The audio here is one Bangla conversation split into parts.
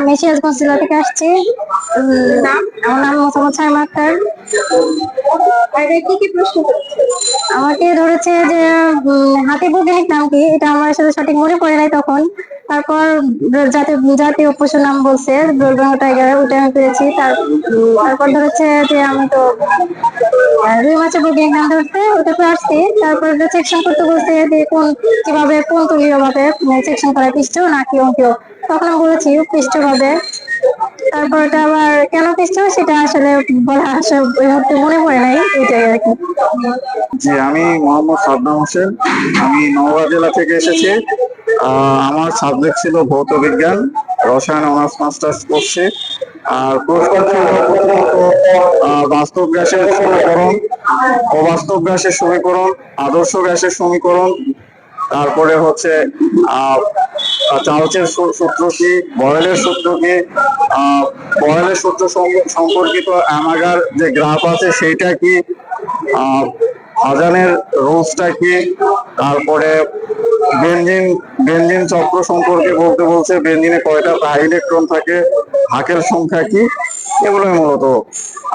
আমি সিরাজগঞ্জ জেলা থেকে আসছি। আমার নাম মোসাম্মদ সাইমা আক্তার। আমাকে ধরেছে যে হাতে বৈজ্ঞানিক নাম কি এটা আমার সাথে সঠিক মনে পড়ে নাই তখন। তারপর যাতে জাতীয় পশুর নাম বলছে টাইগার ওটা আমি পেরেছি। তারপর ধরেছে যে আমি তো রুই মাছের বৈজ্ঞানিক নাম ধরতে ওটা আসছি। তারপর সেকশন করতে বলছে যে কোন কীভাবে কোন তলীয় ভাবে সেকশন করা পৃষ্ঠ নাকি অঙ্কীয়? তখন আমি বলেছি পৃষ্ঠ ভাবে তারপর ওটা আবার কেন পৃষ্ঠ, সেটা আসলে বলা আসলে মনে পড়ে নাই, এটাই আর কি। জি, আমি মোহাম্মদ সাদ্দাম হোসেন। আমি নওগাঁ জেলা থেকে এসেছি। আমার সাবজেক্ট ছিল ভৌত বিজ্ঞান, রসায়ন অনার্স মাস্টার্স করছি আর বাস্তব গ্যাসের সমীকরণ, অবাস্তব গ্যাসের সমীকরণ, আদর্শ গ্যাসের সমীকরণ। তারপরে হচ্ছে চার্লসের সূত্র কি, বয়েলের সূত্র কি বয়েলের সূত্র সম্পর্কিত অ্যামাগার যে গ্রাফ আছে, সেইটা কি আজানের রুলসটা কি? তারপরে বেঞ্জিন বেঞ্জিন চক্র সম্পর্কে বলতে বলছে বেঞ্জিনে কয়টা ইলেকট্রন থাকে, হাকের সংখ্যা কি? এগুলোই মূলত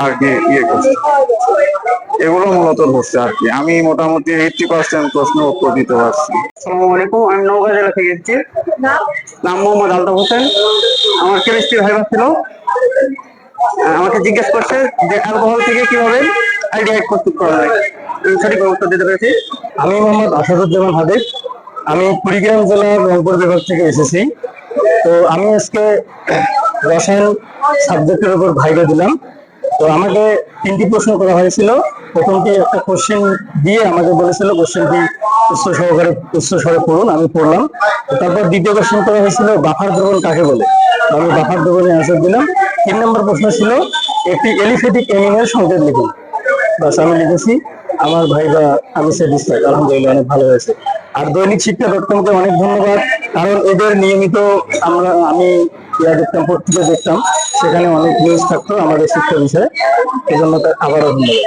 আর কি ইয়ে করছে। এগুলো মূলত ধরছে আর কি। আমি মোটামুটি এইটটি পার্সেন্ট প্রশ্ন উত্তর দিতে পারছি। আসসালামু আলাইকুম, আমি নওগাঁ জেলা থেকে এসেছি। নাম মোহাম্মদ আলতাফ হোসেন। আমার কেমিস্ট্রি ভাইবা ছিল। আমাকে জিজ্ঞেস করছে যে অ্যালকোহল থেকে কীভাবে আমি মোহাম্মদ আসাদুজ্জামান হাদিব আমি কুড়িগ্রাম জেলার রংপুর বিভাগ থেকে এসেছি। তো আমি আজকে রসায়ন সাবজেক্টের উপর ভাইবা দিলাম। তো আমাকে তিনটি প্রশ্ন করা হয়েছিল। প্রথমটি একটা কোশ্চেন দিয়ে আমাকে বলেছিল কোশ্চেনটি উচ্চ সহকারে, উচ্চ স্বরে পড়ুন, আমি পড়লাম। তারপর দ্বিতীয় কোশ্চেন করা হয়েছিল, বাফার দ্রবণ কাকে বলে? আমি বাফার দ্রবণে আনসার দিলাম। তিন নম্বর প্রশ্ন ছিল, একটি এলিফেটিক অ্যানিমের সংকেত লিখুন। বাস আমি লিখেছি, আমার ভাই বা আমি স্যাটিসফাইড আলহামদুলিল্লাহ, অনেক ভালো হয়েছে। আর দৈনিক শিক্ষা ডট কমকে অনেক ধন্যবাদ, কারণ এদের নিয়মিত আমরা, আমি ইয়া দেখতাম, পত্রিকা দেখতাম, সেখানে অনেক নিউজ থাকতো আমাদের শিক্ষা বিষয়ে। এজন্য আবারও ধন্যবাদ।